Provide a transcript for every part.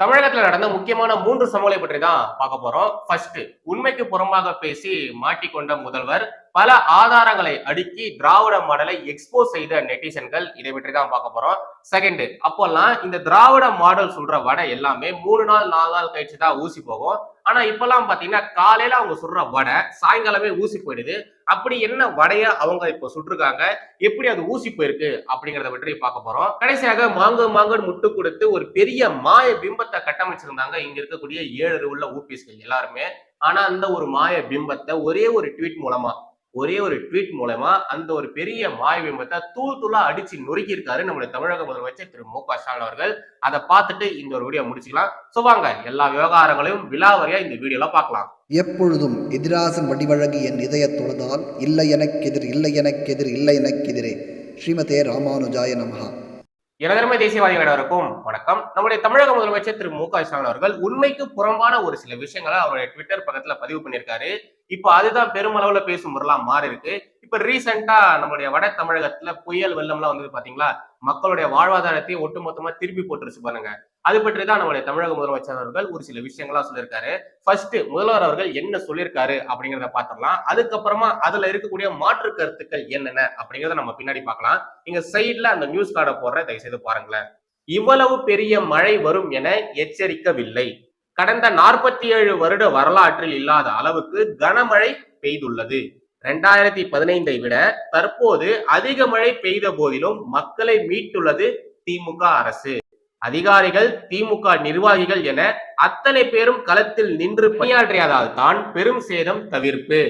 தமிழகத்துல நடந்த முக்கியமான மூன்று சம்பவங்களை பற்றி தான் பார்க்க போறோம். ஃபர்ஸ்ட் உண்மைக்கு புறம்பாக பேசி மாட்டிக்கொண்ட முதல்வர் பல ஆதாரங்களை அடுக்கி திராவிட மாடலை எக்ஸ்போஸ் செய்த நெட்டிசன்கள் இதை பற்றி தான் பார்க்க போறோம். செகண்ட் அப்போல்லாம் இந்த திராவிட மாடல் சொல்ற வடை எல்லாமே மூணு நாள் நாலு நாள் கழிச்சு தான் ஊசி போகும். ஆனா இப்பெல்லாம் பாத்தீங்கன்னா காலையில அவங்க சுடுற வடை சாயங்காலமே ஊசி போயிடுது. அப்படி என்ன வடைய அவங்க இப்போ சுட்டிருக்காங்க? எப்படி அது ஊசி போயிருக்கு? அப்படிங்கறத பற்றி பார்க்க போறோம். கடைசியாக மாங்கு மாங்குன்னு முட்டு கொடுத்து ஒரு பெரிய மாய பிம்பத்தை கட்டமைச்சிருந்தாங்க. இங்க இருக்கக்கூடிய ஏழு உள்ள ஊபிஸ்கள் எல்லாருமே. ஆனா அந்த ஒரு மாய பிம்பத்தை ஒரே ஒரு ட்வீட் மூலமா ஒரே ஒரு ட்வீட் மூலமா அந்த ஒரு பெரிய மாய பிம்பத்தை தூள் தூளா அடிச்சு நொறுக்கி இருக்காரு நம்முடைய தமிழக முதலமைச்சர் திரு மு க ஸ்டாலின் அவர்கள். அதை பார்த்துட்டு இந்த ஒரு வீடியோ முடிச்சுக்கலாம். ஸோ வாங்க எல்லா விவகாரங்களையும் விலாவரியா இந்த வீடியோல பார்க்கலாம். எப்பொழுதும் எதிராசன் வடிவழகு என் இதயத் தொழுதால் இல்லை எனக்கெதிர் இல்லை எனக்கெதிர் இல்லை எனக்கெதிரே ஸ்ரீமதே ராமானுஜாய நமகா எனதருமை தேசியவாதிகள் அனைவருக்கும் வணக்கம். நம்முடைய தமிழக முதலமைச்சர் திரு மு க ஸ்டாலின் அவர்கள் உண்மைக்கு புறம்பான ஒரு சில விஷயங்களை அவருடைய ட்விட்டர் பக்கத்துல பதிவு பண்ணியிருக்காரு. இப்போ அதுதான் பெருமளவுல பேசும் பொருளா மாறி இருக்கு. இப்ப ரீசெண்டா நம்மளுடைய வட தமிழகத்துல புயல் வெள்ளம்லாம் வந்தது பாத்தீங்களா? மக்களுடைய வாழ்வாதாரத்தை ஒட்டுமொத்தமா திருப்பி போட்டுருச்சு பாருங்க. அது பற்றி தான் நம்மளுடைய தமிழக முதலமைச்சர் அவர்கள் ஒரு சில விஷயங்களா சொல்லியிருக்காரு. ஃபர்ஸ்ட் முதல்வர் அவர்கள் என்ன சொல்லியிருக்காரு அப்படிங்கிறத பார்த்துடலாம். அதுக்கப்புறமா அதுல இருக்கக்கூடிய மாற்று கருத்துக்கள் என்னென்ன அப்படிங்கிறத நம்ம பின்னாடி பார்க்கலாம். இங்க சைட்ல அந்த நியூஸ் கார்டை போடுற தயவு செய்து பாருங்களேன். இவ்வளவு பெரிய மழை வரும் என எச்சரிக்கவில்லை. கடந்த நாற்பத்தி ஏழு வருட வரலாற்றில் இல்லாத அளவுக்கு கனமழை பெய்துள்ளது. ரெண்டாயிரத்தி பதினைந்தை விட தற்போது அதிக மழை பெய்த போதிலும் மக்களை மீட்டுள்ளது திமுக அரசு. அதிகாரிகள் திமுக நிர்வாகிகள் என அத்தனை பேரும் களத்தில் நின்று பணியாற்றியதால் தான் பெரும் சேதம் தவிர்ப்பு.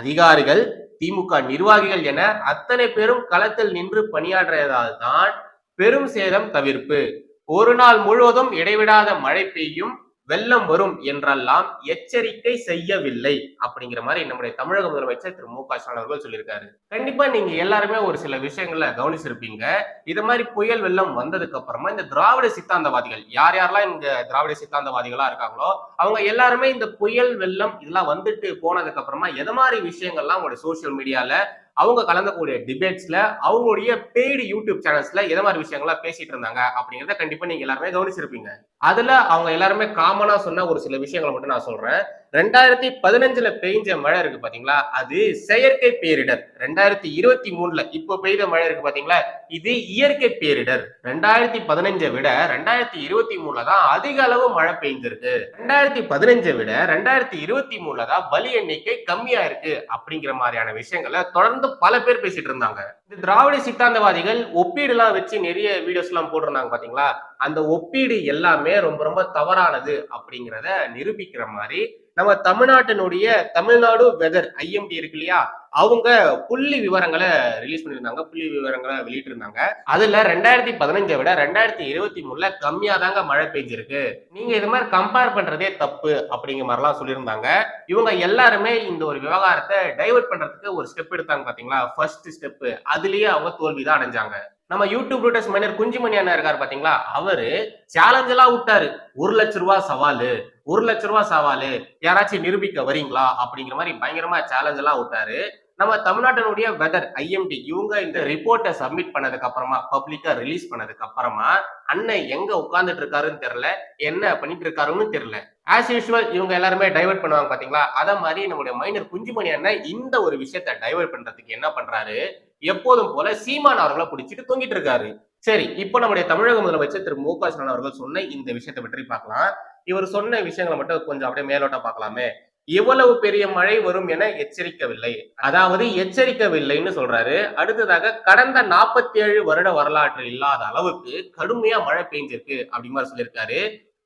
அதிகாரிகள் திமுக நிர்வாகிகள் என அத்தனை பேரும் களத்தில் நின்று பணியாற்றியதால் தான் பெரும் சேதம் தவிர்ப்பு. ஒரு நாள் முழுவதும் இடைவிடாத மழை பெய்யும் வெள்ளம் வரும் என்றெல்லாம் எச்சரிக்கை செய்யவில்லை அப்படிங்கிற மாதிரி நம்முடைய தமிழக முதலமைச்சர் திரு மு க ஸ்டாலின் அவர்கள் சொல்லியிருக்காரு. கண்டிப்பா நீங்க எல்லாருமே ஒரு சில விஷயங்களை கவனிச்சிருப்பீங்க. இது மாதிரி புயல் வெள்ளம் வந்ததுக்கு அப்புறமா இந்த திராவிட சித்தாந்தவாதிகள் யார் யாரெல்லாம் இங்க திராவிட சித்தாந்தவாதிகளா இருக்காங்களோ அவங்க எல்லாருமே இந்த புயல் வெள்ளம் இதெல்லாம் வந்துட்டு போனதுக்கு அப்புறமா எது மாதிரி விஷயங்கள்லாம் உங்களுடைய சோசியல் மீடியால அவங்க கலந்தக்கூடிய டிபேட்ஸ்ல அவங்களுடைய பெய்டு யூடியூப் சேனல்ஸ்ல எதை மாதிரி விஷயங்கள்லாம் பேசிட்டு இருந்தாங்க அப்படிங்கிறத கண்டிப்பா நீங்க எல்லாருமே கவனிச்சிருப்பீங்க. அதுல அவங்க எல்லாருமே காமனா சொன்ன ஒரு சில விஷயங்களை மட்டும் நான் சொல்றேன். ரெண்டாயிரத்தி பதினஞ்சுல பெய்ஞ்ச மழை இருக்கு பாத்தீங்களா? அது செயற்கை பேரிடர். ரெண்டாயிரத்தி இருபத்தி மூணுல இப்போ பெய்த மழை இருக்கு பாத்தீங்களா? இது இயற்கை பேரிடர். ரெண்டாயிரத்தி பதினஞ்சை விட ரெண்டாயிரத்தி இருபத்தி மூணுல தான் அதிக அளவு மழை பெய்ஞ்சிருக்கு. ரெண்டாயிரத்தி பதினஞ்சை விட ரெண்டாயிரத்தி இருபத்தி மூணுல தான் பலி எண்ணிக்கை கம்மியா இருக்கு அப்படிங்கிற மாதிரியான விஷயங்களை தொடர்ந்து பல பேர் பேசிட்டு இருந்தாங்க. இந்த திராவிட சித்தாந்தவாதிகள் ஒப்பீடு எல்லாம் வச்சு நிறைய வீடியோஸ் எல்லாம் போட்டிருந்தாங்க பாத்தீங்களா? அந்த ஒப்பீடு எல்லாமே ரொம்ப ரொம்ப தவறானது அப்படிங்கிறத நிரூபிக்கிற மாதிரி நம்ம தமிழ்நாட்டினுடைய தமிழ்நாடு வெதர் ஐஎம்டி இருக்கு இல்லையா? அவங்க புள்ளி விவரங்களை ரிலீஸ் பண்ணியிருந்தாங்க புள்ளி விவரங்களை வெளியிட்டிருந்தாங்க. அதுல ரெண்டாயிரத்தி பதினஞ்சை விட ரெண்டாயிரத்தி இருபத்தி மூணுல கம்மியா தாங்க மழை பெஞ்சிருக்கு. நீங்க இது மாதிரி கம்பேர் பண்றதே தப்பு அப்படிங்கிற மாதிரிலாம் சொல்லியிருந்தாங்க. இவங்க எல்லாருமே இந்த ஒரு விவகாரத்தை டைவர்ட் பண்றதுக்கு ஒரு ஸ்டெப் எடுத்தாங்க பாத்தீங்களா? ஃபர்ஸ்ட் ஸ்டெப் அதுலயே அவங்க தோல்விதான் அடைஞ்சாங்க. நம்ம யூடியூப் ரூட்டர்ஸ் மன்னர் குஞ்சுமணி அண்ணா இருக்காரு பாத்தீங்களா? அவரு சேலஞ்ச் எல்லாம் விட்டாரு. ஒரு லட்ச ரூபா சவாலு ஒரு லட்ச ரூபா சவாலு. யாராச்சும் நிரூபிக்க வரீங்களா அப்படிங்கிற மாதிரி பயங்கரமா சேலஞ்ச் எல்லாம் விட்டாரு. நம்ம தமிழ்நாட்டினுடைய வெதர் ஐஎம்டி இவங்க இந்த ரிப்போர்ட்டை சப்மிட் பண்ணதுக்கு அப்புறமா பப்ளிக்கா ரிலீஸ் பண்ணதுக்கு அப்புறமா அண்ணன் எங்க உட்கார்ந்துட்டு இருக்காருன்னு தெரியல என்ன பண்ணிட்டு இருக்காருன்னு தெரியல. ஆஸ் யூஸ்வல் இவங்க எல்லாருமே டைவர்ட் பண்ணுவாங்க பாத்தீங்களா? அத மாதிரி நம்முடைய மைனர் குஞ்சுமணி அண்ணன் இந்த ஒரு விஷயத்த டைவர்ட் பண்றதுக்கு என்ன பண்றாரு? எப்போதும் போல சீமான் அவர்களை பிடிச்சிட்டு தூங்கிட்டு இருக்காரு. சரி இப்போ நம்முடைய தமிழக முதலமைச்சர் திரு மு க ஸ்டாலின் அவர்கள் சொன்ன இந்த விஷயத்தை பற்றி பார்க்கலாம். இவர் சொன்ன விஷயங்களை மட்டும் கொஞ்சம் அப்படியே மேலோட்ட பார்க்கலாமே. எவ்வளவு பெரிய மழை வரும் என எச்சரிக்கவில்லை. அதாவது எச்சரிக்கவில்லைன்னு சொல்றாரு. அடுத்ததாக கடந்த நாற்பத்தி ஏழு வருட வரலாற்று இல்லாத அளவுக்கு கடுமையா மழை பெய்ஞ்சிருக்கு அப்படி மாதிரி சொல்லியிருக்காரு.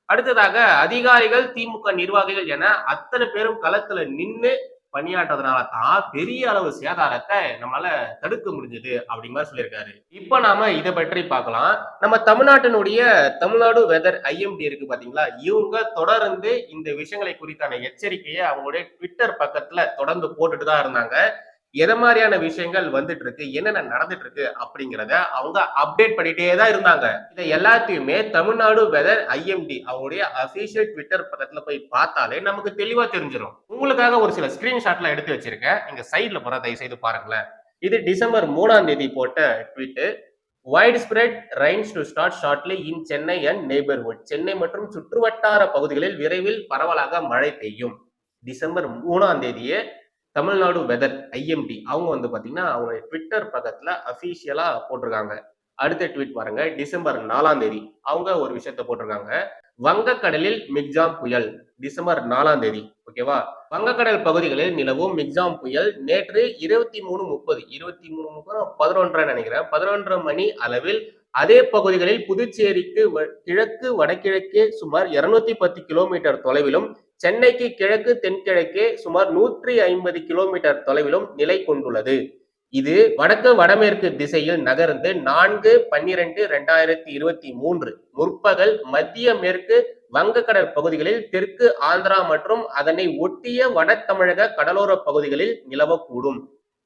அடுத்ததாக அதிகாரிகள் திமுக நிர்வாகிகள் என அத்தனை பேரும் களத்துல நின்று பணியாற்றதுனால தான் பெரிய அளவு சேதாரத்தை நம்மளால தடுக்க முடிஞ்சது அப்படிங்கிற மாதிரி சொல்லியிருக்காரு. இப்ப நாம இதை பற்றி பார்க்கலாம். நம்ம தமிழ்நாட்டினுடைய தமிழ்நாடு வெதர் ஐஎம்டி இருக்கு பாத்தீங்களா? இவங்க தொடர்ந்து இந்த விஷயங்களை குறித்தான எச்சரிக்கையை அவங்களுடைய ட்விட்டர் பக்கத்துல தொடர்ந்து போட்டுட்டு தான் இருந்தாங்க. எதை மாதிரியான விஷயங்கள் வந்துட்டு இருக்கு என்னென்ன நடந்துட்டு இருக்கு அப்படிங்கிறத அவங்க அப்டேட் பண்ணிட்டே தான் இருந்தாங்க. இதை எல்லாத்தையுமே தமிழ்நாடு வெதர் ஐஎம்டி அவங்களுடைய அபிஷியல் ட்விட்டர் பக்கத்துல போய் பார்த்தாலே நமக்கு தெளிவா தெரிஞ்சிடும் உங்களுக்காக ஒரு சில ஸ்கிரீன்ஷாட்லாம் எடுத்து வச்சிருக்கேன். இங்க சைட்ல போற தயவு செய்து பாருங்களேன். இது டிசம்பர் மூணாம் தேதி போட்ட tweet widespread rains to start shortly in Chennai and neighbourhood Chennai மற்றும் சுற்றுவட்டார பகுதிகளில் விரைவில் பரவலாக மழை பெய்யும். டிசம்பர் மூணாம் தேதியே தமிழ்நாடு வெதர் ஐஎம்டி அவங்க வந்து பார்த்தீங்கன்னா அவங்க ட்விட்டர் பக்கத்தில் அஃபீஷியலாக போட்டிருக்காங்க. அடுத்த ட்வீட் பாருங்க. டிசம்பர் நாலாம் தேதி. அவங்க ஒரு விஷயத்த போட்டிருக்காங்க. வங்கக்கடலில் மிக்ஜாம் புயல். டிசம்பர் நாலாம் தேதி. ஓகேவா வங்கக்கடல் பகுதிகளில் நிலவும் மிக்ஜாம் புயல். நேற்று இருபத்தி மூணு முப்பது. இருபத்தி மூணு முப்பது பதினொன்றரை நினைக்கிறேன். பதினொன்றரை மணி அளவில் அதே பகுதிகளில் புதுச்சேரிக்கு வ- கிழக்கு வடகிழக்கே சுமார் இருநூத்தி பத்து கிலோமீட்டர் தொலைவிலும் சென்னைக்கு கிழக்கு தென்கிழக்கே சுமார் நூற்றி ஐம்பது கிலோமீட்டர் தொலைவிலும் நிலை கொண்டுள்ளது. இது வடக்கு வடமேற்கு திசையில் நகர்ந்து நான்கு பன்னிரண்டு ரெண்டாயிரத்தி இருபத்தி மூன்று முற்பகல் மத்திய மேற்கு வங்கக்கடல் பகுதிகளில் தெற்கு ஆந்திரா மற்றும் அதனை ஒட்டிய வட தமிழக கடலோர பகுதிகளில் நிலவக்கூடும்.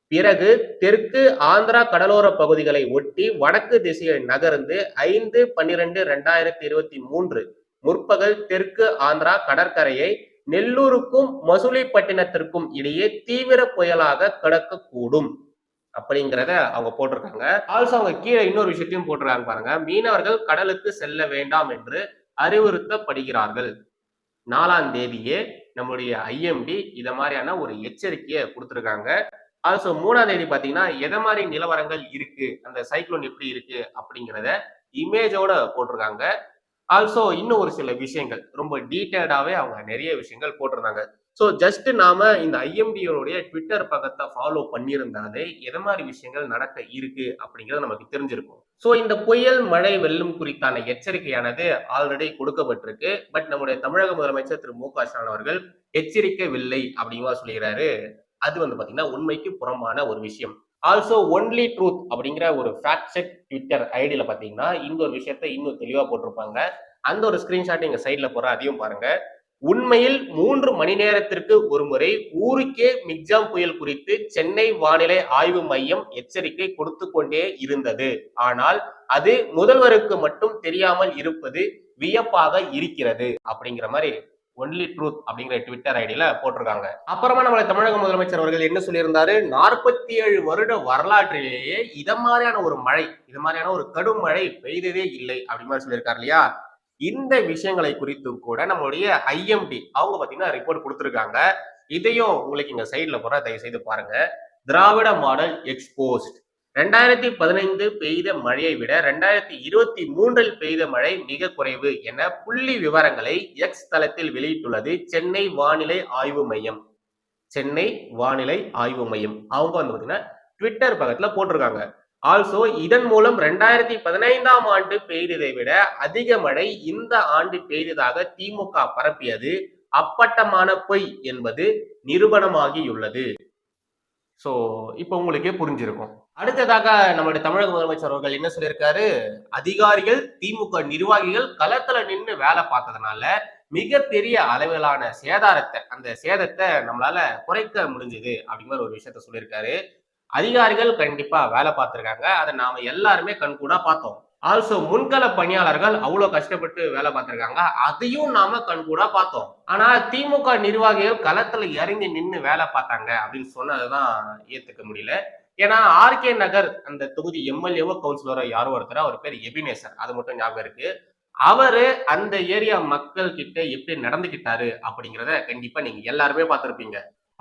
பிறகு தெற்கு ஆந்திரா கடலோர பகுதிகளை ஒட்டி வடக்கு திசையில் நகர்ந்து ஐந்து பன்னிரண்டு ரெண்டாயிரத்தி இருபத்தி மூன்று முற்பகல் தெற்கு ஆந்திரா கடற்கரையை நெல்லூருக்கும் மசூலிப்பட்டினத்திற்கும் இடையே தீவிர புயலாக கடக்கக்கூடும். அப்படிங்கிறத அவங்க போட்டிருக்காங்க. ஆல்சோ அவங்க கீழே இன்னொரு விஷயத்தையும் போட்டுருக்காங்க பாருங்க. மீனவர்கள் கடலுக்கு செல்ல வேண்டாம் என்று அறிவுறுத்தப்படுகிறார்கள். நாலாம் தேதியே நம்முடைய ஐஎம்டி இத மாதிரியான ஒரு எச்சரிக்கையை கொடுத்துருக்காங்க. ஆல்சோ மூணாம் தேதி பார்த்தீங்கன்னா எதை மாதிரி நிலவரங்கள் இருக்கு? அந்த சைக்ளோன் எப்படி இருக்கு? அப்படிங்கிறத இமேஜோட போட்டிருக்காங்க. ஆல்சோ இன்னும் ஒரு சில விஷயங்கள். ரொம்ப டீட்டெயில்டாவே அவங்க நிறைய விஷயங்கள் போட்டிருந்தாங்க. ஸோ ஜஸ்ட் நாம இந்த ஐஎம்டியோடைய ட்விட்டர் பக்கத்தை ஃபாலோ பண்ணியிருந்தாலே எது மாதிரி விஷயங்கள் நடக்க இருக்கு அப்படிங்கிறது நமக்கு தெரிஞ்சிருக்கும். ஸோ இந்த புயல் மழை வெள்ளம் குறித்தான எச்சரிக்கையானது ஆல்ரெடி கொடுக்கப்பட்டிருக்கு. பட் நம்முடைய தமிழக முதலமைச்சர் திரு மு க ஸ்டாலின் அவர்கள் எச்சரிக்கவில்லை அப்படிங்கிற சொல்லுகிறாரு அது வந்து பார்த்தீங்கன்னா உண்மைக்கு புறம்பான ஒரு விஷயம். ஆல்சோ ஒன்லி ட்ரூத் அப்படிங்கிற ஒரு ஃபேக்ட் செக் ட்விட்டர் ஐடியில பார்த்தீங்கன்னா இந்த ஒரு விஷயத்த இன்னும் தெளிவாக போட்டிருப்பாங்க. அந்த ஒரு ஸ்கிரீன்ஷாட் எங்கள் சைடில் போகிற அதையும் பாருங்க. உண்மையில் மூன்று மணி நேரத்திற்கு ஒரு முறை ஊருக்கே மிக்ஜாம் புயல் குறித்து சென்னை வானிலை ஆய்வு மையம் எச்சரிக்கை கொடுத்து கொண்டே இருந்தது. ஆனால் அது முதல்வருக்கு மட்டும் தெரியாமல் இருப்பது வியப்பாக இருக்கிறது அப்படிங்கிற மாதிரி ஒன்லி ட்ரூத் அப்படிங்கிற ட்விட்டர் ஐடியில போட்டிருக்காங்க. அப்புறமா நம்மளை தமிழக முதலமைச்சர் அவர்கள் என்ன சொல்லியிருந்தாரு? நாற்பத்தி ஏழு வருட வரலாற்றிலேயே இத மாதிரியான ஒரு மழை இது மாதிரியான ஒரு கடும் மழை பெய்ததே இல்லை அப்படி மாதிரி சொல்லியிருக்காரு இல்லையா? இந்த விஷயங்களை குறித்து கூட நம்மளுடைய ஐஎம்டி அவங்க பாத்தீங்கன்னா ரிப்போர்ட் கொடுத்துருக்காங்க. இதையும் உங்களுக்கு இங்க சைட்ல போற தயவு செய்து பாருங்க. திராவிட மாடல் எக்ஸ்போஸ்ட் ரெண்டாயிரத்தி பதினைந்து பெய்த மழையை விட ரெண்டாயிரத்தி இருபத்தி மூன்றில் பெய்த மழை மிக குறைவு என புள்ளி விவரங்களை எக்ஸ் தளத்தில் வெளியிட்டுள்ளது சென்னை வானிலை ஆய்வு மையம். சென்னை வானிலை ஆய்வு மையம். அவங்க வந்து பார்த்தீங்கன்னா ட்விட்டர் பக்கத்துல போட்டிருக்காங்க. ஆல்சோ இதன் மூலம் ரெண்டாயிரத்தி பதினைந்தாம் ஆண்டு பெய்ததை விட அதிக மழை இந்த ஆண்டு பெய்ததாக திமுக பரப்பியது அப்பட்டமான பொய் என்பது நிரூபணமாகியுள்ளது. ஸோ இப்போ உங்களுக்கே புரிஞ்சிருக்கும். அடுத்ததாக நம்மளுடைய தமிழக முதலமைச்சர் அவர்கள் என்ன சொல்லியிருக்காரு? அதிகாரிகள் திமுக நிர்வாகிகள் களத்துல நின்று வேலை பார்த்ததுனால மிகப்பெரிய அளவிலான சேதாரத்தை அந்த சேதத்தை நம்மளால குறைக்க முடிஞ்சது அப்படிங்கிற ஒரு விஷயத்த சொல்லியிருக்காரு. அதிகாரிகள் கண்டிப்பா வேலை பார்த்துருக்காங்க. அதை நாம எல்லாருமே கண்கூடா பார்த்தோம். ஆல்சோ முன்கள பணியாளர்கள் அவ்வளவு கஷ்டப்பட்டு வேலை பார்த்திருக்காங்க. அதையும் நாம கண்கூடா பார்த்தோம். ஆனா திமுக நிர்வாகிகள் களத்துல இறங்கி நின்று வேலை பார்த்தாங்க அப்படின்னு சொன்னதுதான் ஏத்துக்க முடியல. ஏன்னா ஆர்கே நகர் அந்த தொகுதி எம்எல்ஏவோ கவுன்சிலரோ யாரோ ஒருத்தர் அவர் பேர் எபினேசர் அது மட்டும் ஞாபகம் இருக்கு. அவரு அந்த ஏரியா மக்கள் கிட்ட எப்படி நடந்துகிட்டாரு அப்படிங்கிறத கண்டிப்பா நீங்க எல்லாருமே பார்த்திருப்பீங்க.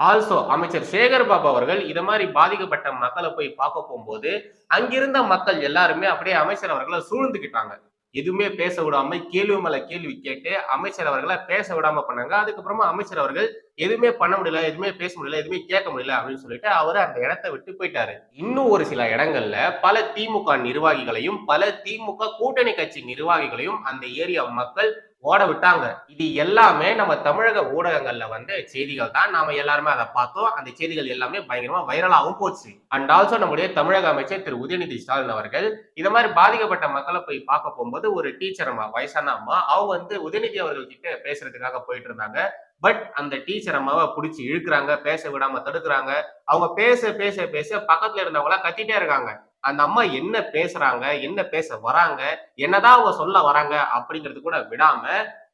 ஆல்சோ அமைச்சர் சேகர் பாபு அவர்கள் இதை மாதிரி பாதிக்கப்பட்ட மக்களை போய் பார்க்க போகும்போது அங்கிருந்த மக்கள் எல்லாருமே அப்படியே அமைச்சர் அவர்களை சூழ்ந்துக்கிட்டாங்க எதுவுமே பேச விடாம கேள்வி மேல கேள்வி கேட்டு அமைச்சர் அவர்களை பேச விடாம பண்ணாங்க. அதுக்கப்புறமா அமைச்சர் அவர்கள் எதுவுமே பண்ண முடியல எதுவுமே பேச முடியல எதுவுமே கேட்க முடியல அப்படின்னு சொல்லிட்டு அவர் அந்த இடத்த விட்டு போயிட்டாரு. இன்னும் ஒரு சில இடங்கள்ல பல திமுக நிர்வாகிகளையும் பல திமுக கூட்டணி கட்சி நிர்வாகிகளையும் அந்த ஏரியா மக்கள் ஓட விட்டாங்க. இது எல்லாமே நம்ம தமிழக ஊடகங்கள்ல வந்த செய்திகள் தான். நாம எல்லாருமே அதை பார்த்தோம். அந்த செய்திகள் எல்லாமே பயங்கரமா வைரலாகவும் போச்சு. அண்ட் ஆல்சோ நம்முடைய தமிழக அமைச்சர் திரு. உதயநிதி ஸ்டாலின் அவர்கள் இந்த மாதிரி பாதிக்கப்பட்ட மக்களை போய் பார்க்க போகும்போது ஒரு டீச்சர் அம்மா வயசான அம்மா அவங்க வந்து உதயநிதி அவர்கள் கிட்ட பேசுறதுக்காக போயிட்டு இருந்தாங்க. பட் அந்த டீச்சர் அம்மாவை பிடிச்சி இழுக்கிறாங்க பேச விடாம தடுக்கிறாங்க. அவங்க பேச பேச பேச பக்கத்துல இருந்தவங்களா கத்திட்டே இருக்காங்க. அந்த அம்மா என்ன பேசுறாங்க என்ன பேச வராங்க என்னதான் அவங்க சொல்ல வராங்க அப்படிங்கிறது கூட விடாம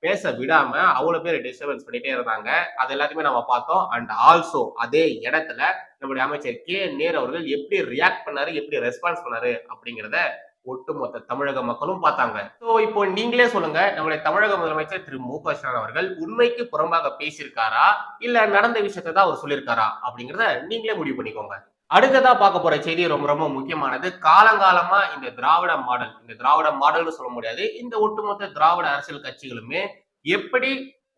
பேச விடாம அவ்வளவு பேர் டிஸ்டர்பன்ஸ் பண்ணிட்டே இருந்தாங்க. அது எல்லாத்தையுமே நம்ம பார்த்தோம். அண்ட் ஆல்சோ அதே இடத்துல நம்முடைய அமைச்சர் கே நேர் அவர்கள் எப்படி ரியாக்ட் பண்ணாரு எப்படி ரெஸ்பான்ஸ் பண்ணாரு அப்படிங்கிறத ஒட்டுமொத்த தமிழக மக்களும் பார்த்தாங்க. ஸோ இப்போ நீங்களே சொல்லுங்க நம்முடைய தமிழக முதலமைச்சர் திரு மு க ஸ்டாலின் அவர்கள் உண்மைக்கு புறம்பாக பேசியிருக்காரா இல்ல நடந்த விஷயத்தை தான் அவர் சொல்லியிருக்காரா அப்படிங்கிறத நீங்களே முடிவு பண்ணிக்கோங்க. அடுத்ததா பார்க்க போற செய்தி ரொம்ப ரொம்ப முக்கியமானது. காலங்காலமா இந்த திராவிட மாடல் இந்த திராவிட மாடல்னு சொல்ல முடியாது. இந்த ஒட்டுமொத்த திராவிட அரசியல் கட்சிகளுமே எப்படி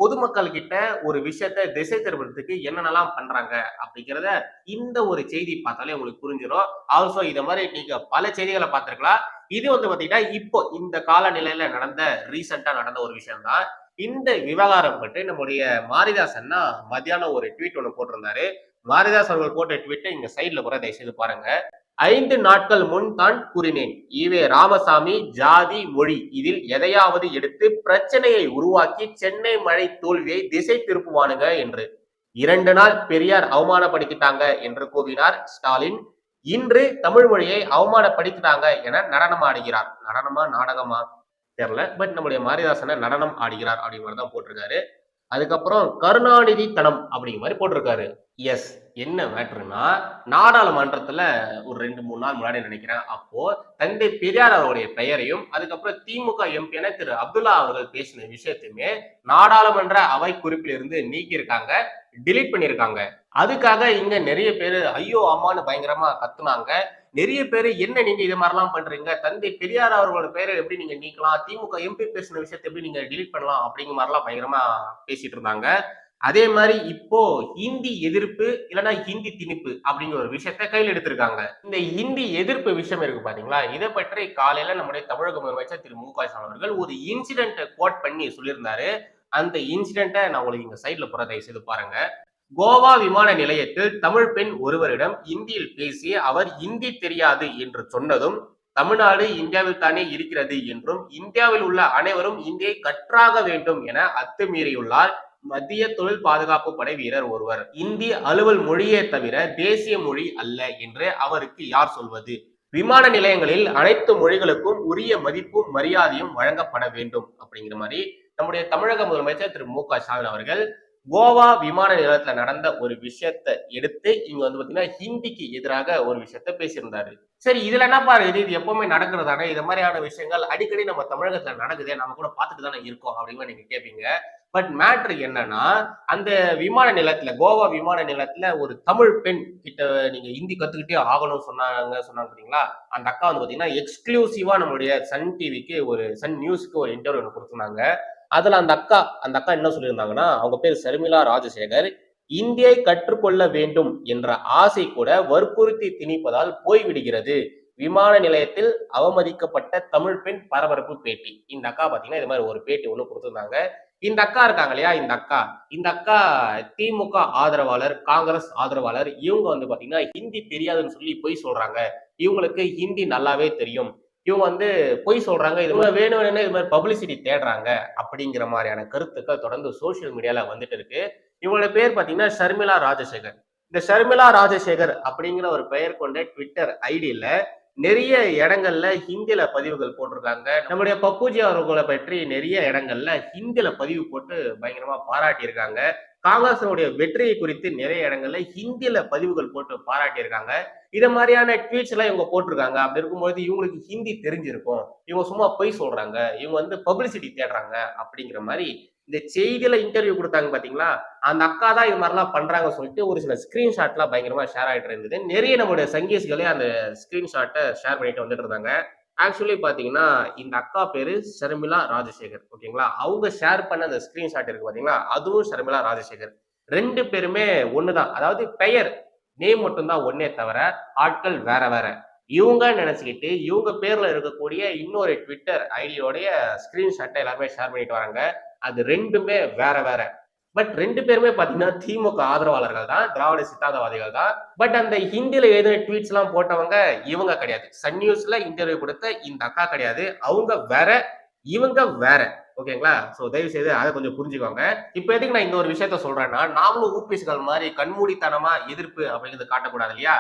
பொதுமக்கள் கிட்ட ஒரு விஷயத்த திசை திருப்புறதுக்கு என்னென்னலாம் பண்றாங்க அப்படிங்கிறத இந்த ஒரு செய்தி பார்த்தாலே உங்களுக்கு புரிஞ்சிடும் ஆல்சோ இதை மாதிரி நீங்க பல செய்திகளை பார்த்திருக்கலாம். இது வந்து பாத்தீங்கன்னா இப்போ இந்த காலநிலையில நடந்த ரீசெண்டா நடந்த ஒரு விஷயம் தான் இந்த விவகாரம் பற்றி நம்முடைய மாரிதாஸ் அண்ணா மத்தியானம் ஒரு ட்வீட் ஒன்று போட்டிருந்தாரு. பாரதிதாஸ் அவர்கள் போட்ட ட்விட்டை இங்க சைட்ல கூட தயவுசெய்து பாருங்க. ஐந்து நாட்கள் முன் தான் கூறினேன். ஈவே ராமசாமி ஜாதி மொழி. இதில் எதையாவது எடுத்து பிரச்சனையை உருவாக்கி சென்னை மழை தோல்வியை திசை திருப்புவானுங்க என்று. இரண்டு நாள் பெரியார் அவமானப்படுத்திட்டாங்க என்று கூறினார் ஸ்டாலின். இன்று தமிழ் மொழியை அவமானப்படுத்தினாங்க என நடனம் ஆடுகிறார். நடனமா நாடகமா? தெரியல. பட் நம்முடைய மாரிதாசனை நடனம் ஆடுகிறார் அப்படிங்கிறதான் போட்டிருக்காரு. அதுக்கப்புறம் கருணாநிதி தனம் அப்படிங்கிற மாதிரி போட்டிருக்காரு. எஸ் என்ன மேட்ருனா நாடாளுமன்றத்துல ஒரு ரெண்டு மூணு நாள் முன்னாடி நினைக்கிறேன். அப்போ தந்தை பெரியார் அவருடைய பெயரையும் அதுக்கப்புறம் திமுக எம்பியான திரு அப்துல்லா அவர்கள் பேசின விஷயத்தையுமே நாடாளுமன்ற அவை குறிப்பிலிருந்து நீக்கியிருக்காங்க. டிலீட் பண்ணியிருக்காங்க அதுக்காக இங்க நிறைய பேர் ஐயோ அம்மான்னு பயங்கரமா கத்துனாங்க. நிறைய பேர் என்ன நீங்க இது மாதிரிலாம் பண்றீங்க? தந்தை பெரியார் அவர்களோட பேரை எப்படி நீங்க நீக்கலாம்? திமுக எம்பி பேசின விஷயத்தை எப்படி நீங்க டிலீட் பண்ணலாம்? அப்படிங்கிற மாதிரிலாம் பயங்கரமா பேசிட்டு இருந்தாங்க. அதே மாதிரி இப்போ ஹிந்தி எதிர்ப்பு இல்லைன்னா ஹிந்தி திணிப்பு அப்படிங்கிற ஒரு விஷயத்த கையில் எடுத்திருக்காங்க. இந்த ஹிந்தி எதிர்ப்பு விஷயம் இருக்கு பாத்தீங்களா? இதை பற்றி காலையில நம்முடைய தமிழக முதலமைச்சர் திரு மு க ஸ்டாலின் அவர்கள் ஒரு இன்சிடென்ட் கோட் பண்ணி சொல்லியிருந்தாரு. அந்த இன்சிடென்ட்டை நான் உங்களுக்கு இங்க சைட்ல போற தயவு செய்து பாருங்க. கோவா விமான நிலையத்தில் தமிழ் பெண் ஒருவரிடம் இந்தியில் பேசி அவர் இந்தி தெரியாது என்று சொன்னதும் தமிழ்நாடு இந்தியாவில் தானே இருக்கிறது என்றும் இந்தியாவில் உள்ள அனைவரும் இந்தியை கற்றாக வேண்டும் என அத்துமீறியுள்ளார் மத்திய தொழில் பாதுகாப்பு படை வீரர் ஒருவர். இந்தி அலுவல் மொழியே தவிர தேசிய மொழி அல்ல என்று அவருக்கு யார் சொல்வது? விமான நிலையங்களில் அனைத்து மொழிகளுக்கும் உரிய மதிப்பும் மரியாதையும் வழங்கப்பட வேண்டும் அப்படிங்கிற மாதிரி நம்முடைய தமிழக முதலமைச்சர் திரு மு க ஸ்டாலின் அவர்கள் கோவா விமான நிலையத்துல நடந்த ஒரு விஷயத்தை எடுத்து இங்க வந்து பாத்தீங்கன்னா ஹிந்திக்கு எதிராக ஒரு விஷயத்த பேசியிருந்தாரு. சரி இதுல என்னப்பா இது இது எப்பவுமே நடக்கிறதானே? இது மாதிரியான விஷயங்கள் அடிக்கடி நம்ம தமிழகத்துல நடக்குதே நம்ம கூட பார்த்துட்டு தானே இருக்கோம் அப்படின்னு நீங்க கேட்பீங்க பட் மேட்ரு என்னன்னா அந்த விமான நிலையத்துல கோவா விமான நிலையத்துல ஒரு தமிழ் பெண் கிட்ட நீங்க ஹிந்தி கத்துக்கிட்டே ஆகணும்னு சொன்னாங்க சொன்னாங்க பாத்தீங்களா? அந்த அக்கா வந்து பாத்தீங்கன்னா எக்ஸ்க்ளூசிவா நம்மளுடைய சன் டிவிக்கு ஒரு சன் நியூஸ்க்கு ஒரு இன்டர்வியூ கொடுத்துருந்தாங்க. அதுல அந்த அக்கா அந்த அக்கா என்ன சொல்லியிருந்தாங்கன்னா அவங்க பேர் ஷர்மிளா ராஜசேகர் இந்தியை கற்றுக்கொள்ள வேண்டும் என்ற ஆசை கூட வற்புறுத்தி திணிப்பதால் போய்விடுகிறது. விமான நிலையத்தில் அவமதிக்கப்பட்ட தமிழ் பெண் பரபரப்பு பேட்டி. இந்த அக்கா பாத்தீங்கன்னா இது மாதிரி ஒரு பேட்டி ஒண்ணு கொடுத்திருந்தாங்க. இந்த அக்கா இருக்காங்க இல்லையா இந்த அக்கா? இந்த அக்கா திமுக ஆதரவாளர் காங்கிரஸ் ஆதரவாளர் இவங்க வந்து பாத்தீங்கன்னா ஹிந்தி தெரியாதுன்னு சொல்லி போய் சொல்றாங்க. இவங்களுக்கு ஹிந்தி நல்லாவே தெரியும். இவங்க வந்து பொய் சொல்றாங்க இது மாதிரி வேணும் வேணும்னு இது மாதிரி பப்ளிசிட்டி தேடுறாங்க அப்படிங்கிற மாதிரியான கருத்துக்கள் தொடர்ந்து சோஷியல் மீடியால வந்துட்டு இருக்கு. இவங்களோட பேர் பாத்தீங்கன்னா ஷர்மிளா ராஜசேகர். இந்த ஷர்மிளா ராஜசேகர் அப்படிங்கிற ஒரு பெயர் கொண்ட ட்விட்டர் ஐடியில நிறைய இடங்கள்ல ஹிந்தில பதிவுகள் போட்டிருக்காங்க. நம்முடைய பப்புஜி அவர்களை பற்றி நிறைய இடங்கள்ல ஹிந்தில பதிவு போட்டு பயங்கரமா பாராட்டி இருக்காங்க காங்கிரஸினுடைய வெற்றியை குறித்து நிறைய இடங்கள்ல ஹிந்தியில பதிவுகள் போட்டு பாராட்டியிருக்காங்க. இதை இத மாதிரியான ட்வீட்ஸ் எல்லாம் இவங்க போட்டிருக்காங்க. அப்படி இருக்கும்போது இவங்களுக்கு ஹிந்தி தெரிஞ்சிருக்கும். இவங்க சும்மா பொய் சொல்றாங்க. இவங்க வந்து பப்ளிசிட்டி தேடுறாங்க அப்படிங்கிற மாதிரி இந்த செய்தியில இன்டர்வியூ கொடுத்தாங்க பாத்தீங்களா? அந்த அக்கா தான் இது மாதிரிலாம் பண்றாங்க சொல்லிட்டு ஒரு சில ஸ்கிரீன்ஷாட்லாம் பயங்கரமா ஷேர் ஆகிட்டு இருந்தது. நிறைய நம்மளுடைய சங்கீஸ்களே அந்த ஸ்கிரீன்ஷாட்டை ஷேர் பண்ணிட்டு வந்துட்டு இருந்தாங்க. ஆக்சுவலி பார்த்தீங்கன்னா இந்த அக்கா பேரு ஷர்மிளா ராஜசேகர் ஓகேங்களா? அவங்க ஷேர் பண்ண அந்த ஸ்கிரீன்ஷாட் இருக்கு பார்த்தீங்களா அதுவும் ஷர்மிளா ராஜசேகர். ரெண்டு பேருமே ஒண்ணுதான். அதாவது பெயர் நேம் மட்டும்தான் ஒன்னே தவிர ஆட்கள் வேற வேற. இவங்க நினைச்சுக்கிட்டு இவங்க பேர்ல இருக்கக்கூடிய இன்னொரு ட்விட்டர் ஐடியோடைய ஸ்கிரீன்ஷாட்டை எல்லாருமே ஷேர் பண்ணிட்டு வராங்க. அது ரெண்டுமே வேற வேற. பட் ரெண்டு பேருமே பாத்தீங்கன்னா திமுக ஆதரவாளர்கள் தான் திராவிட சித்தாந்தவாதிகள் தான். பட் அந்த ஹிந்தியில எழுதின ட்வீட்ஸ் எல்லாம் போட்டவங்க இவங்க கிடையாது. சன் நியூஸ்ல இன்டர்வியூ கொடுத்த இந்த அக்கா கிடையாது. அவங்க வேற இவங்க வேற. ஓகேங்களா சோ தயவு செய்து அதை கொஞ்சம் புரிஞ்சுக்கோங்க. இப்ப எதுக்கு நான் இந்த ஒரு விஷயத்த சொல்றேன்னா நாமளும் ஊபிஸ்கள் மாதிரி கண்மூடித்தனமா எதிர்ப்பு அப்படிங்கிறது காட்டக்கூடாது இல்லையா?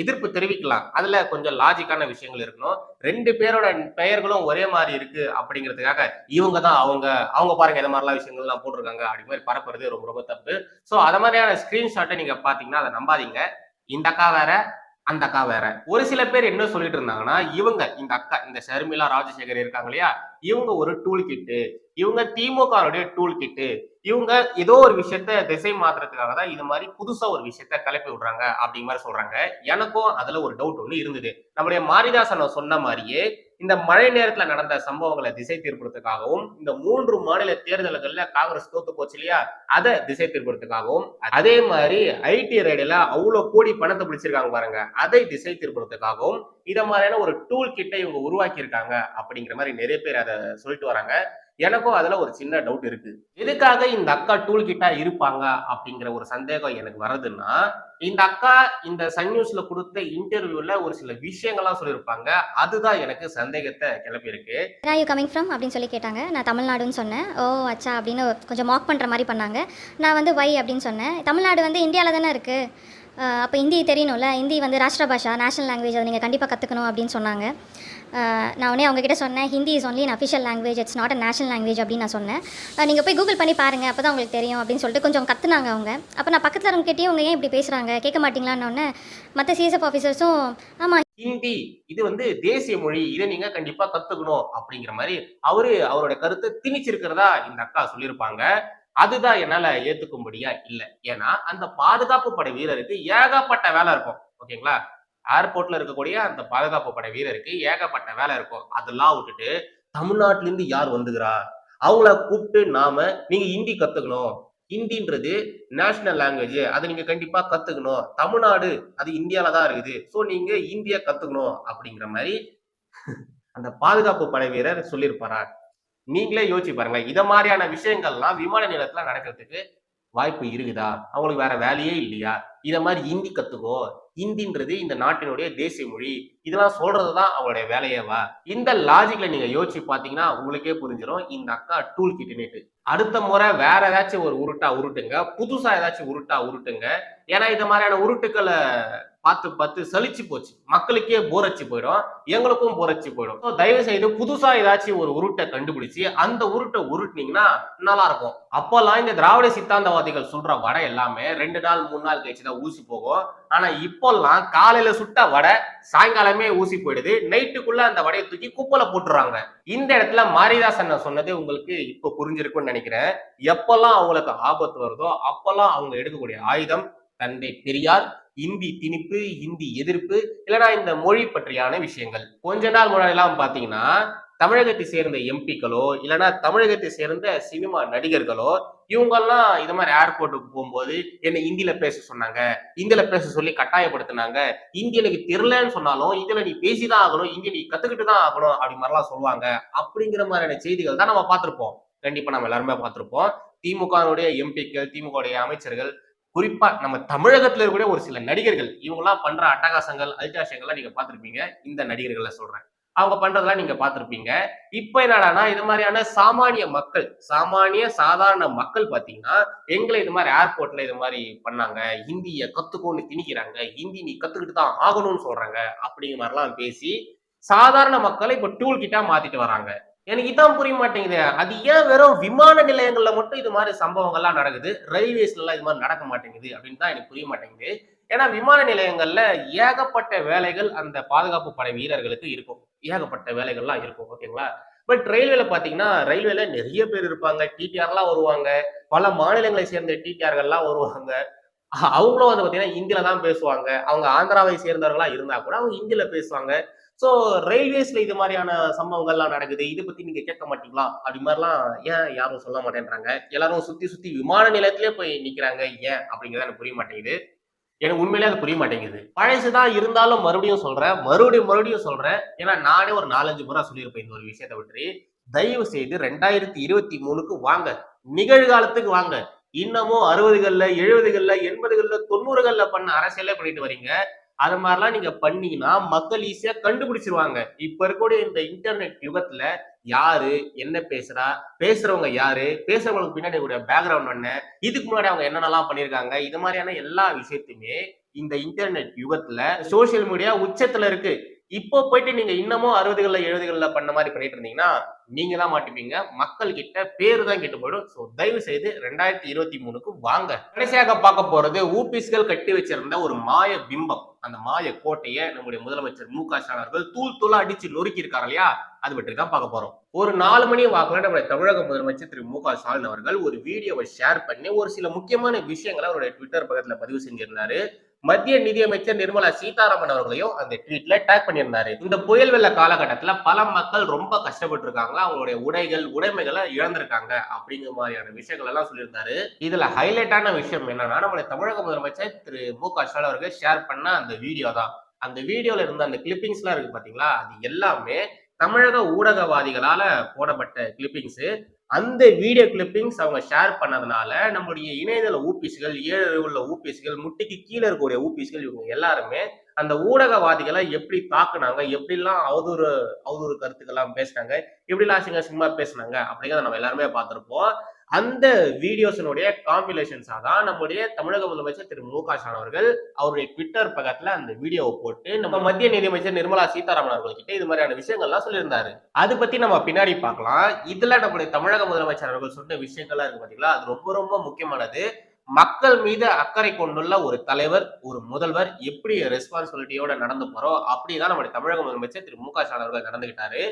எதிர்ப்பு தெரிவிக்கலாம். அதுல கொஞ்சம் லாஜிக்கான விஷயங்கள் இருக்கணும். ரெண்டு பேரோட பெயர்களும் ஒரே மாதிரி இருக்கு அப்படிங்கிறதுக்காக இவங்க தான் அவங்க. அவங்க பாருங்க இந்த மாதிரிலாம் விஷயங்கள்லாம் போட்டிருக்காங்க அப்படி மாதிரி பரப்புறது ரொம்ப ரொம்ப தப்பு. ஸோ அத மாதிரியான ஸ்கிரீன்ஷாட்டை நீங்க பாத்தீங்கன்னா அதை நம்பாதீங்க. இந்த அக்கா வேற அந்த அக்கா வேற. ஒரு சில பேர் என்ன சொல்லிட்டு இருந்தாங்கன்னா இவங்க இந்த அக்கா இந்த ஷர்மிளா ராஜசேகர் இருக்காங்க இல்லையா? இவங்க ஒரு டூல் கிட்டு இவங்க திமுகவுடைய டூல் கிட்டு இவங்க ஏதோ ஒரு விஷயத்த திசை மாத்துறதுக்காக தான் இது மாதிரி புதுசா ஒரு விஷயத்த கிளப்பி விடுறாங்க அப்படிங்கிற மாதிரி சொல்றாங்க. எனக்கும் அதுல ஒரு டவுட் ஒண்ணு இருந்தது. நம்முடைய மாரிதாசன் சொன்ன மாதிரியே இந்த மழை நேரத்துல நடந்த சம்பவங்களை திசை திருப்புறதுக்காகவும் இந்த மூன்று மாநில தேர்தல்கள்ல காங்கிரஸ் தோத்து போச்சு இல்லையா? அதை திசை திருப்புறதுக்காகவும் அதே மாதிரி ஐடி ரைடுல அவ்வளவு கோடி பணத்தை பிடிச்சிருக்காங்க பாருங்க. அதை திசை திருப்புறதுக்காகவும் இத மாதிரியான ஒரு டூல் கிட்ட இவங்க உருவாக்கி இருக்காங்க அப்படிங்கிற மாதிரி நிறைய பேர் அதை சொல்லிட்டு வராங்க. எனக்கும் அதுல ஒரு சின்ன டவுட் இருக்கு. எதுக்காக இந்த அக்கா டூல் கிட்டா இருப்பாங்க அப்படிங்கிற ஒரு சந்தேகம் எனக்கு வருதுன்னா இந்த அக்கா இந்த சன் நியூஸ்ல கொடுத்த இன்டர்வியூல ஒரு சில விஷயங்கள்லாம் சொல்லியிருப்பாங்க. அதுதான் எனக்கு சந்தேகத்தை கிளப்பியிருக்கு ஆர் யூ கமிங் ஃப்ரம் அப்படின்னு சொல்லி கேட்டாங்க. நான் தமிழ்நாடுன்னு சொன்னேன். ஓ அச்சா அப்படின்னு கொஞ்சம் மாக் பண்ணுற மாதிரி பண்ணாங்க. நான் வந்து வை அப்படின்னு சொன்னேன். தமிழ்நாடு வந்து இந்தியாவில் தானே இருக்குது அப்போ ஹிந்தி தெரியணும்ல ஹிந்தி வந்து ராஷ்டிர பாஷா நேஷனல் லாங்குவேஜ் அதை நீங்கள் கண்டிப்பாக கற்றுக்கணும் அப்படின்னு சொன்னாங்க. நான் உடனே அவங்ககிட்ட சொன்னேன் Hindi is only official language it's not a national language அப்படின்னு நான் சொன்னேன். நீங்கள் போய் கூகுள் பண்ணி பாருங்கள் அப்போ தான் உங்களுக்கு தெரியும் அப்படின்னு சொல்லிட்டு கொஞ்சம் கற்றுனாங்க அவங்க. அப்போ நான் பக்கத்தில் இருக்க அவங்க ஏன் இப்படி பேசுகிறாங்க கேட்க மாட்டீங்களான்னு மற்ற சிஎஸ்எஃப் ஆஃபீஸர்ஸும் ஆமாம் ஹிந்தி இது வந்து தேசிய மொழி இதை நீங்க கண்டிப்பா கத்துக்கணும் அப்படிங்கிற மாதிரி அவரு அவரோட கருத்தை திணிச்சிருக்கிறதா இந்த அக்கா சொல்லியிருப்பாங்க. அதுதான் என்னால ஏத்துக்கும்படியா இல்லை. ஏன்னா அந்த பாதுகாப்பு படை வீரருக்கு ஏகப்பட்ட வேலை இருக்கும். ஓகேங்களா? ஏர்போர்ட்ல இருக்கக்கூடிய அந்த பாதுகாப்பு படை வீரருக்கு ஏகப்பட்ட வேலை இருக்கும். அதெல்லாம் விட்டுட்டு தமிழ்நாட்டுல இருந்து யார் வந்துகிறா? அவங்கள கூப்பிட்டு நாம நீங்க ஹிந்தி கத்துக்கணும். ஹிந்தின்றது நேஷனல் லாங்குவேஜ் அதை நீங்க கண்டிப்பா கத்துக்கணும். தமிழ்நாடு அது இந்தியால தான் இருக்குது. ஸோ நீங்க இந்திய கத்துக்கணும் அப்படிங்கிற மாதிரி அந்த பாதுகாப்பு படை வீரர் சொல்லியிருப்பாரா? நீங்களே யோசிச்சு பாருங்களேன். இத மாதிரியான விஷயங்கள்லாம் விமான நிலையத்துல நடக்கிறதுக்கு வாய்ப்பு இருக்குதா? அவங்களுக்கு வேற வேலையே இல்லையா? இதை மாதிரி ஹிந்தி கத்துக்கோ. ஹிந்தின்றது இந்த நாட்டினுடைய தேசிய மொழி. இதெல்லாம் சொல்றதுதான் அவங்களுடைய வேலையேவா? இந்த லாஜிக்ல நீங்க யோசிச்சு பாத்தீங்கன்னா உங்களுக்கே புரிஞ்சிடும் இந்த அக்கா டூல் கிட்டுனேட்டு அடுத்த முறை வேற ஏதாச்சும் ஒரு உருட்டா உருட்டுங்க. புதுசா ஏதாச்சும் உருட்டா உருட்டுங்க. ஏன்னா இந்த மாதிரியான உருட்டுக்களை பார்த்து பார்த்து சலிச்சு போச்சு. மக்களுக்கே போரச்சு போயிடும். எங்களுக்கும் போரச்சு போயிடும். தயவு செய்து புதுசா ஏதாச்சும் ஒரு உருட்டை கண்டுபிடிச்சு அந்த உருட்டை உருட்டினீங்கன்னா நல்லா இருக்கும் அப்போல்லாம் இந்த திராவிட சித்தாந்தவாதிகள் சொல்ற வடை எல்லாமே ரெண்டு நாள் மூணு நாள் கழிச்சு தான் ஊசி போகும். ஆனா இப்போல்லாம் காலையில சுட்ட வடை சாயங்காலமே ஊசி போயிடுது. நைட்டுக்குள்ள அந்த வடையை தூக்கி குப்பல போட்டுறாங்க இந்த இடத்துல மாரிதாசன் சொன்னது உங்களுக்கு இப்ப புரிஞ்சிருக்கும்னு நினைக்கிறேன். எப்பெல்லாம் அவங்களுக்கு ஆபத்து வருதோ அப்பெல்லாம் அவங்க எடுக்கக்கூடிய ஆயுதம் தந்தை பெரியார் இந்தி திணிப்பு இந்தி எதிர்ப்பு இல்லைன்னா இந்த மொழி பற்றியான விஷயங்கள். கொஞ்ச நாள் முன்னாடி பார்த்தீங்கன்னா பாத்தீங்கன்னா தமிழகத்தை சேர்ந்த எம்பிக்களோ இல்லைன்னா தமிழகத்தை சேர்ந்த சினிமா நடிகர்களோ இவங்கெல்லாம் இது மாதிரி ஏர்போர்ட்டுக்கு போகும்போது என்னை இந்தியில பேச சொன்னாங்க இந்தியில பேச சொல்லி கட்டாயப்படுத்தினாங்க. இந்தி எனக்கு தெரியலன்னு சொன்னாலும் இதுல நீ பேசிதான் ஆகணும் இந்திய நீ கத்துக்கிட்டு தான் ஆகணும் அப்படி மாதிரிலாம் சொல்லுவாங்க. அப்படிங்கிற மாதிரியான செய்திகள் தான் நம்ம பார்த்திருப்போம். கண்டிப்பா நம்ம எல்லாருமே பார்த்திருப்போம். திமுகவுடைய எம்பிக்கள் திமுகவுடைய அமைச்சர்கள் குறிப்பா நம்ம தமிழகத்துல இருக்கக்கூடிய ஒரு சில நடிகர்கள் இவங்கெல்லாம் பண்ற அட்டகாசங்கள் அல்டாசங்கள்லாம் நீங்க பாத்திருப்பீங்க இந்த நடிகர்களை சொல்றேன். அவங்க பண்றதெல்லாம் நீங்க பாத்திருப்பீங்க இப்ப என்னடான்னா இது மாதிரியான சாமானிய மக்கள் சாமானிய சாதாரண மக்கள் பாத்தீங்கன்னா எங்களை இது மாதிரி ஏர்போர்ட்ல இது மாதிரி பண்ணாங்க. ஹிந்திய கத்துக்கோன்னு திணிக்கிறாங்க. ஹிந்தி நீ கத்துக்கிட்டு தான் ஆகணும்னு சொல்றாங்க. அப்படிங்கிற மாதிரிலாம் பேசி சாதாரண மக்களை இப்ப டூல் கிட்டா மாத்திட்டு வராங்க. எனக்கு இதான் புரிய மாட்டேங்குது. அது ஏன் வெறும் விமான நிலையங்கள்ல மட்டும் இது மாதிரி சம்பவங்கள்லாம் நடக்குது? ரயில்வேஸ்ல எல்லாம் இது மாதிரி நடக்க மாட்டேங்குது அப்படின்னு தான் எனக்கு புரிய மாட்டேங்குது. ஏன்னா விமான நிலையங்கள்ல ஏகப்பட்ட வேலைகள் அந்த பாதுகாப்பு படை வீரர்களுக்கு இருக்கும். ஏகப்பட்ட வேலைகள்லாம் இருக்கும் ஓகேங்களா? பட் ரயில்வேல பாத்தீங்கன்னா ரயில்வேல நிறைய பேர் இருப்பாங்க. டிடிஆர்லாம் வருவாங்க. பல மாநிலங்களை சேர்ந்த டிடிஆர்கள்லாம் வருவாங்க. அவங்களும் வந்து பாத்தீங்கன்னா இந்தியில தான் பேசுவாங்க. அவங்க ஆந்திராவை சேர்ந்தவர்களா இருந்தா கூட அவங்க இந்தியில பேசுவாங்க. ஸோ ரயில்வேஸ்ல இது மாதிரியான சம்பவங்கள்லாம் நடக்குது. இதை பத்தி நீங்க கேட்க மாட்டீங்களா? அப்படி மாதிரிலாம் ஏன் யாரும் சொல்ல மாட்டேன்றாங்க? எல்லாரும் சுத்தி சுத்தி விமான நிலையத்திலே போய் நிக்கிறாங்க. ஏன்? அப்படிங்கிறத எனக்கு புரிய மாட்டேங்குது. எனக்கு உண்மையிலே அது புரிய மாட்டேங்குது. பழசுதான் இருந்தாலும் மறுபடியும் சொல்றேன். மறுபடியும் மறுபடியும் சொல்றேன். ஏன்னா நானே ஒரு நாலஞ்சு முறை சொல்லியிருப்பேன் இந்த ஒரு விஷயத்தை பற்றி. தயவு செய்து ரெண்டாயிரத்தி இருபத்தி மூணுக்கு வாங்க. நிகழ்காலத்துக்கு வாங்க. இன்னமும் அறுபதுகள்ல எழுபதுகள்ல எண்பதுகள்ல தொண்ணூறுகள்ல பண்ண அரசியலே பண்ணிட்டு வரீங்க. அது மாதிரிலாம் நீங்க பண்ணீங்கன்னா மக்கள் ஈஸியா கண்டுபிடிச்சிருவாங்க. இப்ப இருக்கக்கூடிய இந்த இன்டர்நெட் யுகத்துல யாரு என்ன பேசுறா பேசுறவங்க யாரு பேசுறவங்களுக்கு பின்னாடி கூட பேக்ரவுண்ட் என்ன இதுக்கு முன்னாடி அவங்க என்னென்னலாம் பண்ணியிருக்காங்க இது மாதிரியான எல்லா விஷயத்தையுமே இந்த இன்டர்நெட் யுகத்துல சோஷியல் மீடியா உச்சத்துல இருக்கு. இப்போ போயிட்டு நீங்க இன்னமும் அறுபதுகள்ல எழுபதுகள்ல பண்ண மாதிரி பண்ணிட்டு இருந்தீங்கன்னா நீங்க தான் மாட்டிப்பீங்க. மக்கள் கிட்ட பேரு தான் கெட்டு போயிடும். ஸோ தயவு செய்து ரெண்டாயிரத்தி இருபத்தி மூணுக்கு வாங்க. கடைசியாக பார்க்க போறது ஊபிஸ்கள் கட்டி வச்சிருந்த ஒரு மாய பிம்பம். அந்த மாய கோட்டையை நம்முடைய முதலமைச்சர் மு க ஸ்டாலின் அவர்கள் தூள் தூளா அடிச்சு நொறுக்கி இருக்காரு இல்லையா? அது பற்றி தான் பார்க்க போறோம். ஒரு நாலு மணி வாக்குல. நம்முடைய தமிழக முதலமைச்சர் திரு மு க ஸ்டாலின் அவர்கள் ஒரு வீடியோவை ஷேர் பண்ணி ஒரு சில முக்கியமான விஷயங்களை அவருடைய ட்விட்டர் பக்கத்துல பதிவு செஞ்சிருந்தாரு. மத்திய நிதியமைச்சர் நிர்மலா சீதாராமன் அவர்களையும் அந்த ட்வீட்ல டேக் பண்ணியிருந்தாரு. இந்த புயல் வெள்ள காலகட்டத்துல பல மக்கள் ரொம்ப கஷ்டப்பட்டு இருக்காங்க அவங்களுடைய உடைகள் உடைமைகளை இழந்திருக்காங்க அப்படிங்கிற மாதிரியான விஷயங்கள் எல்லாம் சொல்லியிருந்தாரு. இதுல ஹைலைட்டான விஷயம் என்னன்னா நம்மளுடைய தமிழக முதலமைச்சர் திரு மு க ஸ்டாலின் அவர்கள் ஷேர் பண்ண அந்த வீடியோ தான். அந்த வீடியோல இருந்த அந்த கிளிப்பிங்ஸ் எல்லாம் இருக்கு பாத்தீங்களா? அது எல்லாமே தமிழக ஊடகவாதிகளால போடப்பட்ட கிளிப்பிங்ஸ் அந்த வீடியோ கிளிப்பிங்ஸ் அவங்க ஷேர் பண்ணதுனால நம்மளுடைய இணையதள ஊபிஸ்கள் ஏழு உள்ள ஊபிஸ்கள் முட்டிக்கு கீழே இருக்கக்கூடிய ஊபிஸ்கள் இவங்க எல்லாருமே அந்த ஊடகவாதிகளை எப்படி தாக்குனாங்க எப்படிலாம் அவதூறு அவதூறு கருத்துக்கள்லாம் பேசினாங்க எப்படிலாம் சிங்க அசிங்கமா பேசினாங்க அப்படிங்கிறத நம்ம எல்லாருமே பார்த்துருப்போம். அந்த வீடியோஸினுடைய காம்பிலேஷன்ஸாக தான் நம்முடைய தமிழக முதலமைச்சர் திரு மு க ஸ்டாலின் அவர்கள் அவருடைய ட்விட்டர் பக்கத்துல அந்த வீடியோவை போட்டு நம்ம மத்திய நிதியமைச்சர் நிர்மலா சீதாராமன் அவர்கள்கிட்ட இது மாதிரியான விஷயங்கள்லாம் சொல்லியிருந்தாரு. அது பத்தி நம்ம பின்னாடி பார்க்கலாம். இதுல நம்முடைய தமிழக முதலமைச்சர் அவர்கள் சொன்ன விஷயங்கள்லாம் இருக்கு பாத்தீங்களா? அது ரொம்ப ரொம்ப முக்கியமானது. மக்கள் மீது அக்கறை கொண்டுள்ள ஒரு தலைவர் ஒரு முதல்வர் எப்படி ரெஸ்பான்சிபிலிட்டியோட நடந்து போறோம் அப்படிதான் நம்முடைய தமிழக முதலமைச்சர் திரு மு க ஸ்டாலின் அவர்கள் நடந்துகிட்டாரு.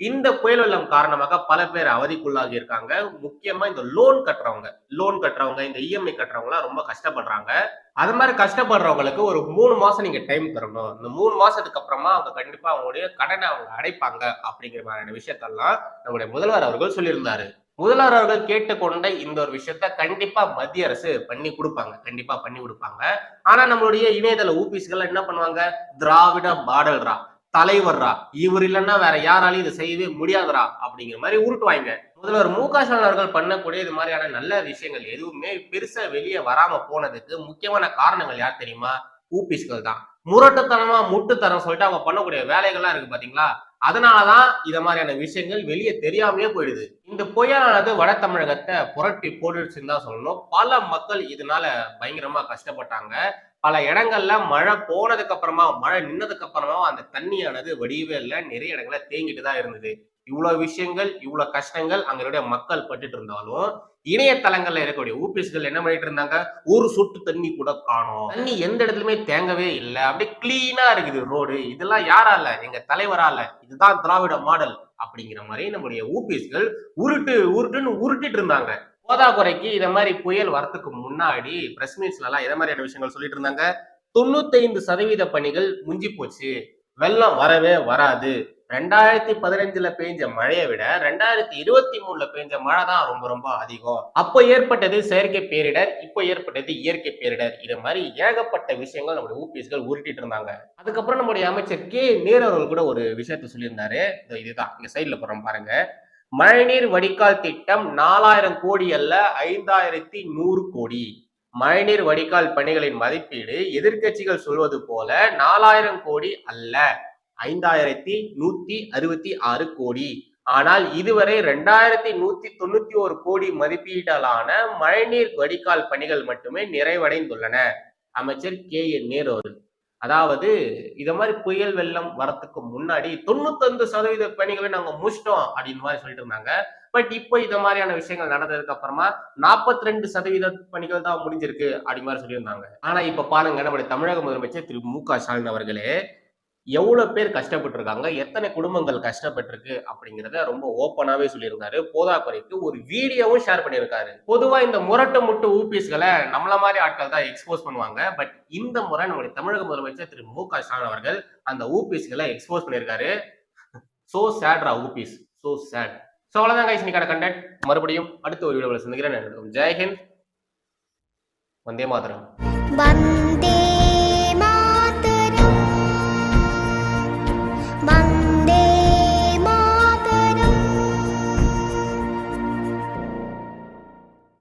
இந்த புயல் வெள்ளம் காரணமாக பல பேர் அவதிக்குள்ளாகி இருக்காங்க. முக்கியமா இந்த லோன் கட்டுறவங்க. லோன் கட்டுறவங்க இந்த இஎம்ஐ கட்டுறவங்கலாம் ரொம்ப கஷ்டப்படுறாங்க. அது மாதிரி கஷ்டப்படுறவங்களுக்கு ஒரு மூணு மாசம் நீங்க டைம் தரணும். இந்த மூணு மாசத்துக்கு அப்புறமா அவங்க கண்டிப்பா அவங்களுடைய கடனை அவங்க அடைப்பாங்க அப்படிங்கிற மாதிரியான விஷயத்தெல்லாம் நம்முடைய முதல்வர் அவர்கள் சொல்லியிருந்தாரு. முதல்வர் அவர்கள் கேட்டுக்கொண்ட இந்த ஒரு விஷயத்த கண்டிப்பா மத்திய அரசு பண்ணி கொடுப்பாங்க. கண்டிப்பா பண்ணி கொடுப்பாங்க. ஆனா நம்மளுடைய இணையதள ஊபிஸ்கள் என்ன பண்ணுவாங்க? திராவிட பாடல்ரா தலைவர்ரா இவர் இல்லைன்னா வேற யாராலையும் இதை செய்யவே முடியாதுரா அப்படிங்கிற மாதிரி உருட்டுவாங்க முதல்வர் மு க ஸ்டாலின் அவர்கள் பண்ணக்கூடிய இது மாதிரியான நல்ல விஷயங்கள் எதுவுமே பெருசா வெளியே வராம போனதுக்கு முக்கியமான காரணங்கள் யார் தெரியுமா? ஊபிஸ்கள் தான் முரட்டுத்தனமா முட்டுத்தனம் சொல்லிட்டு அவங்க பண்ணக்கூடிய வேலைகள்லாம் இருக்கு பாத்தீங்களா? அதனாலதான் இத மாதிரியான விஷயங்கள் வெளியே தெரியாமலே போயிடுது. இந்த புயலானது வட தமிழகத்தை புரட்டி போட்டுச்சுன்னு தான் சொல்லணும். பல மக்கள் இதனால பயங்கரமா கஷ்டப்பட்டாங்க. பல இடங்கள்ல மழை போனதுக்கு அப்புறமா மழை நின்னதுக்கு அப்புறமா அந்த தண்ணியானது வடியவே இல்லை. நிறைய இடங்கள்ல தேங்கிட்டு தான் இருந்தது. இவ்வளவு விஷயங்கள் இவ்வளவு கஷ்டங்கள் அங்களுடைய மக்கள் பட்டுட்டு இருந்தாலும் இணையதளங்கள்ல இருக்கக்கூடிய ஊபிஎஸ்கள் என்ன பண்ணிட்டு இருந்தாங்க? ஒரு சொட்டு தண்ணி கூட காணும். தண்ணி எந்த இடத்துலயுமே தேங்கவே இல்லை. அப்படியே கிளீனா இருக்குது ரோடு இதெல்லாம் யாரால? எங்க தலைவரால. இதுதான் திராவிட மாடல் அப்படிங்கிற மாதிரி நம்முடைய ஊபிஎஸ்கள் உருட்டு உருட்டுன்னு உருட்டிட்டு இருந்தாங்க. போதாக்குறைக்கு இதை மாதிரி புயல் வரத்துக்கு முன்னாடி பிரஸ் மீட்ஸ்ல எல்லாம் எதை மாதிரியான விஷயங்கள் சொல்லிட்டு இருந்தாங்க? தொண்ணூத்தைந்து சதவீத பணிகள் முஞ்சி போச்சு. வெள்ளம் வரவே வராது. ரெண்டாயிரத்தி பதினஞ்சுல பெஞ்ச மழையை விட ரெண்டாயிரத்தி இருபத்தி மூணுல பெஞ்ச மழை தான் ரொம்ப ரொம்ப அதிகம். அப்போ ஏற்பட்டது செயற்கை பேரிடர் இப்போ ஏற்பட்டது இயற்கை பேரிடர். இது மாதிரி ஏகப்பட்ட விஷயங்கள் நம்முடைய ஊபிஎஸ்கள் உருட்டிட்டு இருந்தாங்க. அதுக்கப்புறம் நம்முடைய அமைச்சர் கே நேரு அவர்கள் கூட ஒரு விஷயத்த சொல்லியிருந்தாரு. இதோ இதுதான். இங்க சைட்ல போறோம் பாருங்க. மழைநீர் வடிகால் திட்டம் நாலாயிரம் கோடி அல்ல ஐந்தாயிரத்தி நூறு கோடி. மழைநீர் வடிகால் பணிகளின் மதிப்பீடு எதிர்க்கட்சிகள் சொல்வது போல நாலாயிரம் கோடி அல்ல. ஐந்தாயிரத்தி நூத்தி அறுபத்தி ஆறு கோடி. ஆனால் இதுவரை ரெண்டாயிரத்தி நூத்தி தொண்ணூத்தி ஒரு கோடி மதிப்பீடலான மழைநீர் வடிகால் பணிகள் மட்டுமே நிறைவடைந்துள்ளன. அமைச்சர் கே. என். நேரு அவர்கள் அதாவது இத மாதிரி புயல் வெள்ளம் வரத்துக்கு முன்னாடி தொண்ணூத்தொந்து சதவீத பணிகளை நாங்க முடிச்சிட்டோம் அப்படின்னு மாதிரி சொல்லிட்டு இருந்தாங்க. பட் இப்போ இந்த மாதிரியான விஷயங்கள் நடந்ததுக்கு அப்புறமா நாற்பத்தி ரெண்டு சதவீத பணிகள் தான் முடிஞ்சிருக்கு அப்படி மாதிரி சொல்லியிருந்தாங்க. ஆனா இப்ப பாருங்க நம்முடைய தமிழக முதலமைச்சர் திரு மு க ஸ்டாலின் அவர்களே எவ்வளோ பேர் கஷ்டப்பட்டுருக்காங்க எத்தனை குடும்பங்கள் கஷ்டப்பட்டிருக்கு அப்படிங்கிறத ரொம்ப ஓப்பனாகவே சொல்லியிருக்காரு போதா குறைக்கு ஒரு வீடியோவும் ஷேர் பண்ணியிருக்காரு. பொதுவாக இந்த முரட்டை முட்டு ஊபிஸ்களை நம்மள மாதிரி ஆட்கள் தான் எக்ஸ்போஸ் பண்ணுவாங்க. பட் இந்த முறை நம்முடைய தமிழக முதலமைச்சர் திரு மு க ஸ்டாலின் அவர்கள் அந்த ஊபிஸ்களை எக்ஸ்போஸ் பண்ணியிருக்காரு. ஸோ சேட்ரா ஊபிஸ். ஸோ சேட் ஸோ அவ்வளோதான் கைஸ் இன்னைக்கான கண்டென்ட் மறுபடியும் அடுத்த ஒரு வீடியோவில் சந்திக்கிறேன். ஜெய்ஹிந்த் வந்தே மாதரம்.